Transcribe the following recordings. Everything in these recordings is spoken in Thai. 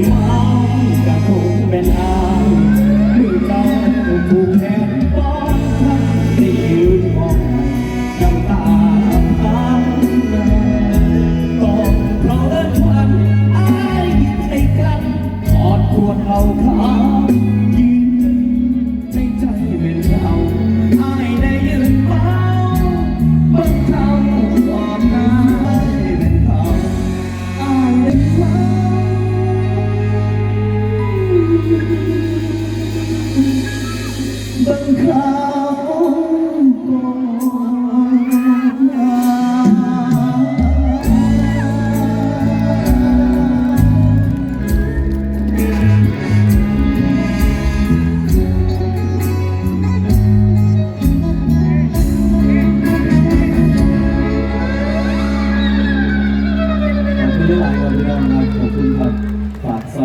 ยื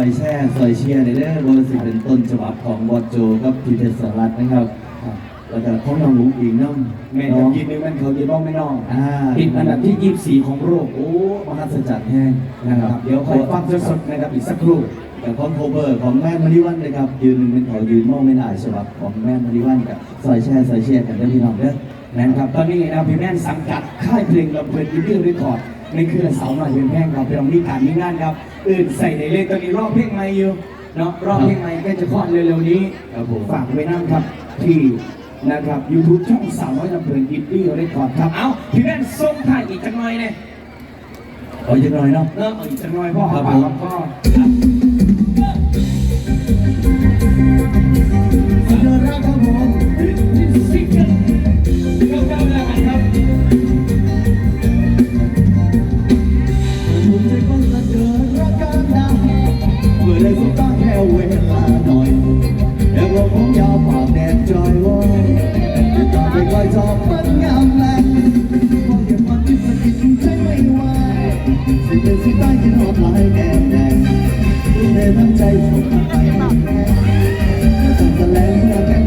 อยแช่ซอยเชียร์ในเรื่องบริสิเป็นต้นฉบับของบอดโจครับพีเพชรสรัตน์นะครับแล้วก็ของน้องลุงอิงน้องแม่นน้จะองกินนึงมันเขาจะบ้องไม่น้องอ่าติดอันดับที่ 24 ของโลกโอ้มหัศจรรย์แห้งนะครับเดี๋ยวคอยฟังสดๆนะครับอีกสักครู่กับของโคเวอร์ของแม่มณีวันนะครับยืนหนึ่งเป็นเขายืนมองไม่ได้ฉบับของแม่มณีวันกับซอยแช่ซอยเชียร์กันได้อพี่น้องเด้อนะครับตอนนี้นะพี่แม่นสังกัดค่ายเพลงลำเพลินอินเดียรีคอร์ดในเครือเสาหน่อยเป็นแพงครับพี่น้องมีการมีงานครับอื่นใส่ในเลยตอนนี้รอบเพลงใหม่อยู่เนาะรอบเพลงใหม่ก็จะคลอดเร็วๆนี้ครับผมฝากไว้นั่งครับที่นะครับ YouTube ช่องสาวน้อยลำเพลินอินเดียรีคอร์ดครับเอ้าพี่แม่นส่งถ่ายอีกจังหน่อยเนี่ยขอจะหน่อยเนาะเนาะเอาอีกจังหน่อยพ่อครับปาผกมกับพ่อ ใจอบมันงามแรงพอเก็บมันที่สะกิดใจไม่ไหวสิเป็นสิตายกินหอดลายแดงแดงทุ่มเททั้งใจส่งแม่จะแลงเมื่อแข่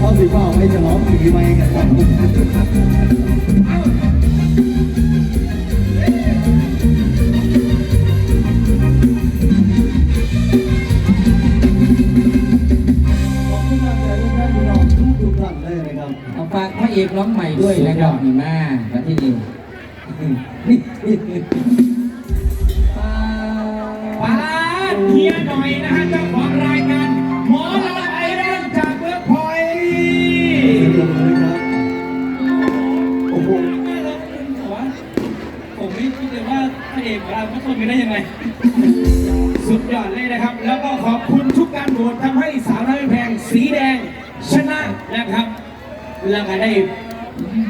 พอสิพ่อไม่จะร้องผีไม่กันครับขอบคุณมากเลยทุกท่านพี่น้องทุกทุกท่านเลยนะครับเอาฝากพระเอกร้องใหม่ด้วยนะครับนี่มามาที่นี่ป้าเฮียหน่อยนะฮะ โอ้โหผมไม่คิดเลยว่าพระเอกของเราก็ทนกันได้ยังไง สุดยอดเลยนะครับ แล้วก็ขอบคุณทุกการโหวตทำให้สาวน้อยแพงสีแดงชนะนะครับ แล้วก็ได้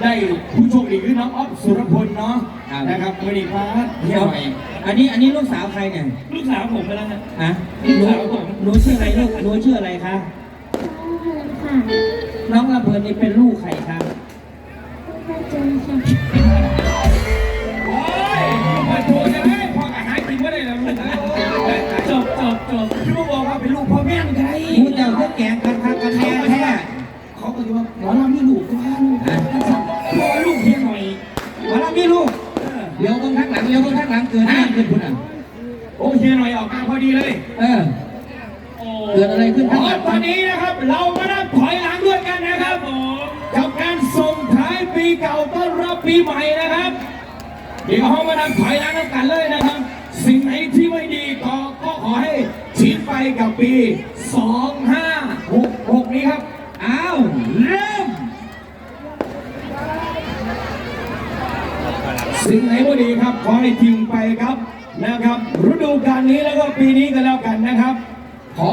ได้ผู้โชคดีคือน้องอ๊อฟสุรพลเนาะนะครับวันนี้พาร์ทเฮียหน่อยอันนี้อันนี้ลูกสาวใครเนี่ยลูกสาวผมไปแล้วนะ ฮะลูกหนูสาวผม หนูชื่ออะไรลูกหนูชื่ออะไรคะค่ะน้องลำเพลินนี่เป็นลูกใครคะ พระจันทร์ค่ะโอ้ยลูกเปิดตัวจะได้พ่อกับหากินไม่ได้แล้วลูกนะจบจบจบพี่มาบอกว่าเป็นลูกพ่อแม่ไงหมูเจ้าก็แกงกันคักกันแน่แท้เขาก็จะว่าหมอลำนี่ลูกก็ว่าลูกพ่อลูกเฮียงหน่อยมาแล้วมีลูกเลี้ยวบนข้างหลังเลี้ยวบนข้างหลังเกิดอะไรขึ้นคุณอะโอเฮียหน่อยออกมาพอดีเลย เออเกิดอะไรขึ้นอ๋อตอนนี้นะครับ เรามานับถอยหลัง ปีใหม่นะครับเดี๋ยวเรามานับถอยหลังกันเลยนะครับ สิ่งไหนที่ไม่ดีก็ก็ขอให้ทิ้งไปกับปี 2566 นี้ครับ อ้าว เริ่ม สิ่งไหนไม่ดีครับ ขอให้ทิ้งไปครับนะครับ ฤดูกาลนี้แล้วก็ปีนี้ก็แล้วกันนะครับ ขอ